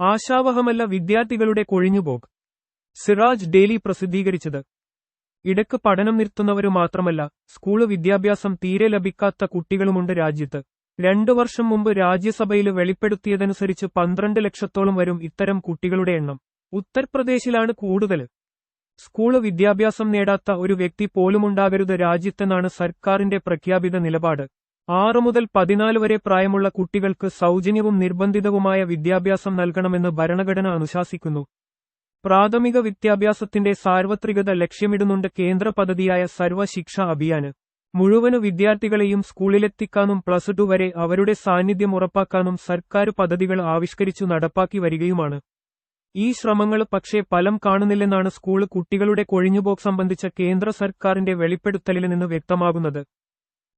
ആശാവഹമല്ല വിദ്യാർത്ഥികളുടെ കൊഴിഞ്ഞുപോക്ക്. സിറാജ് ഡെയിലി പ്രസിദ്ധീകരിച്ചത്. ഇടയ്ക്ക് പഠനം നിർത്തുന്നവരു മാത്രമല്ല സ്കൂൾ വിദ്യാഭ്യാസം തീരെ ലഭിക്കാത്ത കുട്ടികളുമുണ്ട് രാജ്യത്ത്. രണ്ടു വർഷം മുമ്പ് രാജ്യസഭയിൽ വെളിപ്പെടുത്തിയതനുസരിച്ച് പന്ത്രണ്ട് ലക്ഷത്തോളം വരും ഇത്തരം കുട്ടികളുടെ എണ്ണം. ഉത്തർപ്രദേശിലാണ് കൂടുതൽ സ്കൂൾ വിദ്യാഭ്യാസം നേടാത്ത ഒരു വ്യക്തി പോലുമുണ്ടാകരുത് രാജ്യത്തെന്നാണ് സർക്കാരിന്റെ പ്രഖ്യാപിത നിലപാട്. ആറു മുതൽ പതിനാല് വരെ പ്രായമുള്ള കുട്ടികൾക്ക് സൗജന്യവും നിർബന്ധിതവുമായ വിദ്യാഭ്യാസം നൽകണമെന്ന് ഭരണഘടന അനുശാസിക്കുന്നു. പ്രാഥമിക വിദ്യാഭ്യാസത്തിന്റെ സാർവത്രികത ലക്ഷ്യമിടുന്നുണ്ട് കേന്ദ്ര പദ്ധതിയായ സർവശിക്ഷ അഭിയാന് മുഴുവൻ വിദ്യാർത്ഥികളെയും സ്കൂളിലെത്തിക്കാനും പ്ലസ് ടു വരെ അവരുടെ സാന്നിധ്യം ഉറപ്പാക്കാനും സർക്കാർ പദ്ധതികൾ ആവിഷ്കരിച്ചു നടപ്പാക്കി വരികയുമാണ്. ഈ ശ്രമങ്ങൾ പക്ഷേ ഫലം കാണുന്നില്ലെന്നാണ് സ്കൂൾ കുട്ടികളുടെ കൊഴിഞ്ഞുപോക്ക് സംബന്ധിച്ച കേന്ദ്ര സർക്കാരിന്റെ വെളിപ്പെടുത്തലിൽ നിന്ന് വ്യക്തമാകുന്നത്.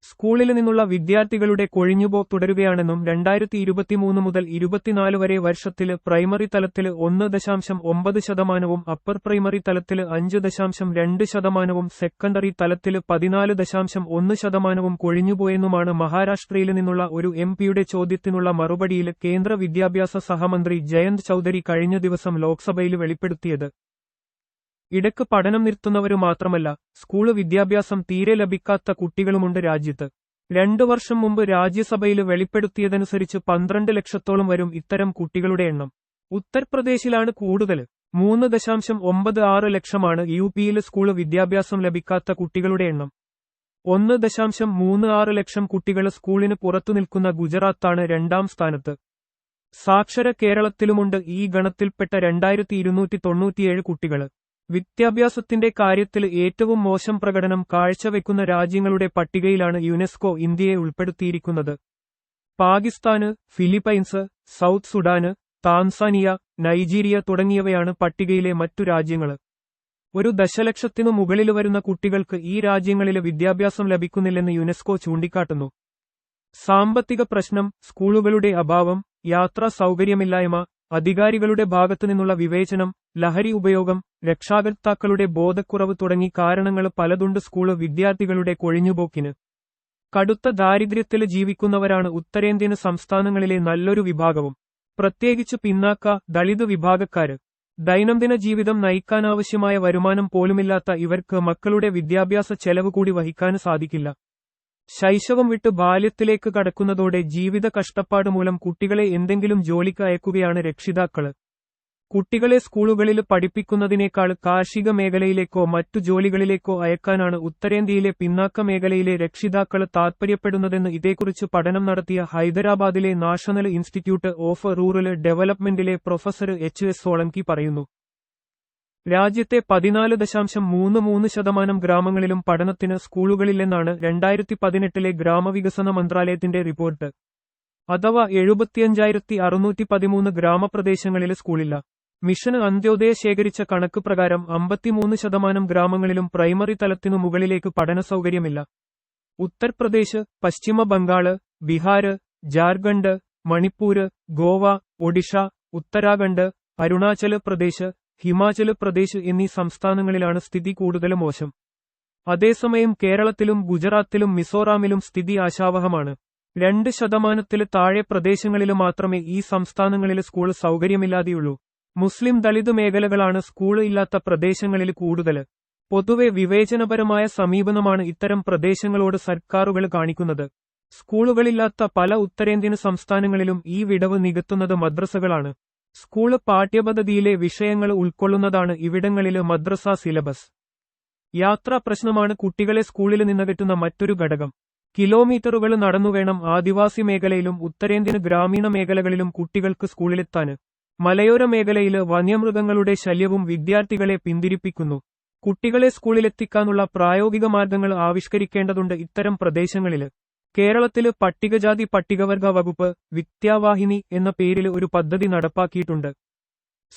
സ്കൂളിൽ നിന്നുള്ള വിദ്യാർത്ഥികളുടെ കൊഴിഞ്ഞുപോ തുടരുകയാണെന്നും രണ്ടായിരത്തി ഇരുപത്തിമൂന്ന് മുതൽ ഇരുപത്തിനാല് വരെ വർഷത്തിൽ പ്രൈമറി തലത്തിൽ ഒന്ന് ദശാംശം ഒമ്പത് ശതമാനവും അപ്പർ പ്രൈമറി തലത്തിൽ അഞ്ച് ദശാംശം രണ്ട് ശതമാനവും സെക്കൻഡറി തലത്തിൽ പതിനാല് ദശാംശം ഒന്ന് ശതമാനവും കൊഴിഞ്ഞുപോയെന്നുമാണ് മഹാരാഷ്ട്രയിൽ നിന്നുള്ള ഒരു എം പിയുടെ ചോദ്യത്തിനുള്ള മറുപടിയിൽ കേന്ദ്ര വിദ്യാഭ്യാസ സഹമന്ത്രി ജയന്ത് ചൌധരി കഴിഞ്ഞ ദിവസം ലോക്സഭയിൽ വെളിപ്പെടുത്തിയത്. ഇടയ്ക്ക് പഠനം നിർത്തുന്നവരു മാത്രമല്ല സ്കൂൾ വിദ്യാഭ്യാസം തീരെ ലഭിക്കാത്ത കുട്ടികളുമുണ്ട് രാജ്യത്ത്. രണ്ടു വർഷം മുമ്പ് രാജ്യസഭയിൽ വെളിപ്പെടുത്തിയതനുസരിച്ച് പന്ത്രണ്ട് ലക്ഷത്തോളം വരും ഇത്തരം കുട്ടികളുടെ എണ്ണം. ഉത്തർപ്രദേശിലാണ് കൂടുതൽ മൂന്ന് ദശാംശം ഒമ്പത് ആറ് ലക്ഷമാണ് യു പിയിൽ സ്കൂൾ വിദ്യാഭ്യാസം ലഭിക്കാത്ത കുട്ടികളുടെ എണ്ണം. ഒന്ന് ദശാംശം മൂന്ന് ആറ് ലക്ഷം കുട്ടികൾ സ്കൂളിന് പുറത്തു നിൽക്കുന്ന ഗുജറാത്താണ് രണ്ടാം സ്ഥാനത്ത്. സാക്ഷര കേരളത്തിലുമുണ്ട് ഈ ഗണത്തിൽപ്പെട്ട രണ്ടായിരത്തി ഇരുന്നൂറ്റി തൊണ്ണൂറ്റിയേഴ് കുട്ടികൾ വിദ്യാഭ്യാസത്തിന്റെ കാര്യത്തിൽ ഏറ്റവും മോശം പ്രകടനം കാഴ്ചവെക്കുന്ന രാജ്യങ്ങളുടെ പട്ടികയിലാണ് യുനെസ്കോ ഇന്ത്യയെ ഉൾപ്പെടുത്തിയിരിക്കുന്നത്. Pakistan Philippines South Sudan Tanzania Nigeria തുടങ്ങിയവയാണ് പട്ടികയിലെ മറ്റു രാജ്യങ്ങൾ ഒരു ദശലക്ഷത്തിനു മുകളിൽ വരുന്ന കുട്ടികൾക്ക് ഈ രാജ്യങ്ങളിലെ വിദ്യാഭ്യാസം ലഭിക്കുന്നില്ലെന്ന് യുനെസ്കോ ചൂണ്ടിക്കാട്ടുന്നു. സാമ്പത്തിക പ്രശ്നം സ്കൂളുകളുടെ അഭാവം യാത്രാ സൗകര്യമില്ലായ്മ അധികാരികളുടെ ഭാഗത്തുനിന്നുള്ള വിവേചനം ലഹരി ഉപയോഗം രക്ഷാകർത്താക്കളുടെ ബോധക്കുറവ് തുടങ്ങി കാരണങ്ങൾ പലതുണ്ട് സ്കൂൾ വിദ്യാർത്ഥികളുടെ കൊഴിഞ്ഞുപോക്കിന്. കടുത്ത ദാരിദ്ര്യത്തിൽ ജീവിക്കുന്നവരാണ് ഉത്തരേന്ത്യൻ സംസ്ഥാനങ്ങളിലെ നല്ലൊരു വിഭാഗവും. പ്രത്യേകിച്ച് പിന്നാക്ക ദളിത് വിഭാഗക്കാര്. ദൈനംദിന ജീവിതം നയിക്കാനാവശ്യമായ വരുമാനം പോലുമില്ലാത്ത ഇവർക്ക് മക്കളുടെ വിദ്യാഭ്യാസ ചെലവ് കൂടി വഹിക്കാൻ സാധിക്കില്ല. ശൈശവം വിട്ട് ബാല്യത്തിലേക്ക് കടക്കുന്നതോടെ ജീവിത കഷ്ടപ്പാട് മൂലം കുട്ടികളെ എന്തെങ്കിലും ജോലിക്ക് അയക്കുകയാണ് രക്ഷിതാക്കൾ കുട്ടികളെ സ്കൂളുകളിൽ പഠിപ്പിക്കുന്നതിനേക്കാൾ കാർഷിക മേഖലയിലേക്കോ മറ്റു ജോലികളിലേക്കോ അയക്കാനാണ് ഉത്തരേന്ത്യയിലെ പിന്നാക്ക മേഖലയിലെ രക്ഷിതാക്കൾ താൽപ്പര്യപ്പെടുന്നതെന്ന് ഇതേക്കുറിച്ച് പഠനം നടത്തിയ ഹൈദരാബാദിലെ നാഷണൽ ഇൻസ്റ്റിറ്റ്യൂട്ട് ഓഫ് റൂറൽ ഡെവലപ്മെന്റിലെ പ്രൊഫസർ എച്ച് എസ് സോളങ്കി പറയുന്നു. രാജ്യത്തെ പതിനാല് ദശാംശം മൂന്ന് മൂന്ന് ശതമാനം ഗ്രാമങ്ങളിലും പഠനത്തിന് സ്കൂളുകളില്ലെന്നാണ് രണ്ടായിരത്തി പതിനെട്ടിലെ ഗ്രാമവികസന മന്ത്രാലയത്തിന്റെ റിപ്പോർട്ട്. അഥവാ എഴുപത്തിയഞ്ചായിരത്തി അറുന്നൂറ്റി പതിമൂന്ന് ഗ്രാമപ്രദേശങ്ങളിൽ സ്കൂളില്ല. മിഷന് അന്ത്യോദയ ശേഖരിച്ച കണക്ക് പ്രകാരം അമ്പത്തിമൂന്ന് ശതമാനം ഗ്രാമങ്ങളിലും പ്രൈമറി തലത്തിനു മുകളിലേക്ക് പഠന സൗകര്യമില്ല ഉത്തർപ്രദേശ് പശ്ചിമ ബംഗാൾ ബീഹാര് ജാർഖണ്ഡ് മണിപ്പൂര് ഗോവ ഒഡീഷ ഉത്തരാഖണ്ഡ് അരുണാചൽ പ്രദേശ് ഹിമാചൽ പ്രദേശ് എന്നീ സംസ്ഥാനങ്ങളിലാണ് സ്ഥിതി കൂടുതൽ മോശം. അതേസമയം കേരളത്തിലും ഗുജറാത്തിലും മിസോറാമിലും സ്ഥിതി ആശാവഹമാണ്. രണ്ട് ശതമാനത്തിൽ താഴെ പ്രദേശങ്ങളിൽ മാത്രമേ ഈ സംസ്ഥാനങ്ങളിൽ സ്കൂൾ സൗകര്യമില്ലാതെയുള്ളൂ. മുസ്ലിം ദളിത് മേഖലകളാണ് സ്കൂൾ ഇല്ലാത്ത പ്രദേശങ്ങളിൽ കൂടുതൽ. പൊതുവെ വിവേചനപരമായ സമീപനമാണ് ഇത്തരം പ്രദേശങ്ങളോട് സർക്കാരുകൾ കാണിക്കുന്നത്. സ്കൂളുകളില്ലാത്ത പല ഉത്തരേന്ത്യൻ സംസ്ഥാനങ്ങളിലും ഈ വിടവ് നികത്തുന്നത് മദ്രസകളാണ്. സ്കൂൾ പാഠ്യപദ്ധതിയിലെ വിഷയങ്ങൾ ഉൾക്കൊള്ളുന്നതാണ് ഇവിടങ്ങളിലെ മദ്രസ സിലബസ്. യാത്രാ പ്രശ്നമാണ് കുട്ടികളെ സ്കൂളിൽ നിന്നകറ്റുന്ന മറ്റൊരു ഘടകം. കിലോമീറ്ററുകൾ നടന്നുവേണം ആദിവാസി മേഖലയിലും ഉത്തരേന്ത്യൻ ഗ്രാമീണ മേഖലകളിലും കുട്ടികൾക്ക് സ്കൂളിലെത്താന് മലയോര മേഖലയിൽ വന്യമൃഗങ്ങളുടെ ശല്യവും വിദ്യാർത്ഥികളെ പിന്തിരിപ്പിക്കുന്നു. കുട്ടികളെ സ്കൂളിലെത്തിക്കാനുള്ള പ്രായോഗിക മാർഗങ്ങൾ ആവിഷ്കരിക്കേണ്ടതുണ്ട് ഇത്തരം പ്രദേശങ്ങളിൽ കേരളത്തിൽ പട്ടികജാതി പട്ടികവർഗ വകുപ്പ് വിദ്യാവാഹിനി എന്ന പേരിൽ ഒരു പദ്ധതി നടപ്പാക്കിയിട്ടുണ്ട്.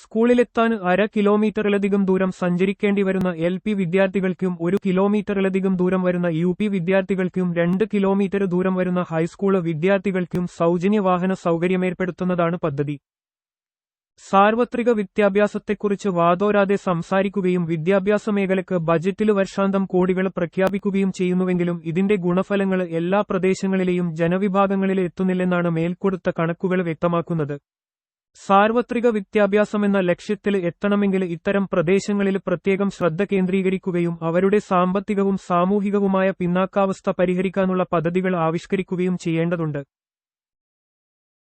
സ്കൂളിലെത്താൻ അര കിലോമീറ്ററിലധികം ദൂരം സഞ്ചരിക്കേണ്ടി വരുന്ന എൽ പി വിദ്യാർത്ഥികൾക്കും ഒരു കിലോമീറ്ററിലധികം ദൂരം വരുന്ന യു പി വിദ്യാർത്ഥികൾക്കും രണ്ട് കിലോമീറ്റർ ദൂരം വരുന്ന ഹൈസ്കൂൾ വിദ്യാർത്ഥികൾക്കും സൗജന്യ വാഹന സൗകര്യമേർപ്പെടുത്തുന്നതാണ് പദ്ധതി. സാർവത്രിക വിദ്യാഭ്യാസത്തെക്കുറിച്ച് വാതോരാതെ സംസാരിക്കുകയും വിദ്യാഭ്യാസ മേഖലയ്ക്ക് ബജറ്റിൽ വർഷാന്തം കോടികൾ പ്രഖ്യാപിക്കുകയും ചെയ്യുന്നുവെങ്കിലും ഇതിന്റെ ഗുണഫലങ്ങൾ എല്ലാ പ്രദേശങ്ങളിലെയും ജനവിഭാഗങ്ങളിൽ എത്തുന്നില്ലെന്നാണ് മേൽക്കൊടുത്ത കണക്കുകൾ വ്യക്തമാക്കുന്നത്. സാർവത്രിക വിദ്യാഭ്യാസമെന്ന ലക്ഷ്യത്തിൽ എത്തണമെങ്കിൽ ഇത്തരം പ്രദേശങ്ങളിൽ പ്രത്യേകം ശ്രദ്ധ കേന്ദ്രീകരിക്കുകയും അവരുടെ സാമ്പത്തികവും സാമൂഹികവുമായ പിന്നാക്കാവസ്ഥ പരിഹരിക്കാനുള്ള പദ്ധതികൾ ആവിഷ്കരിക്കുകയും ചെയ്യേണ്ടതുണ്ട്.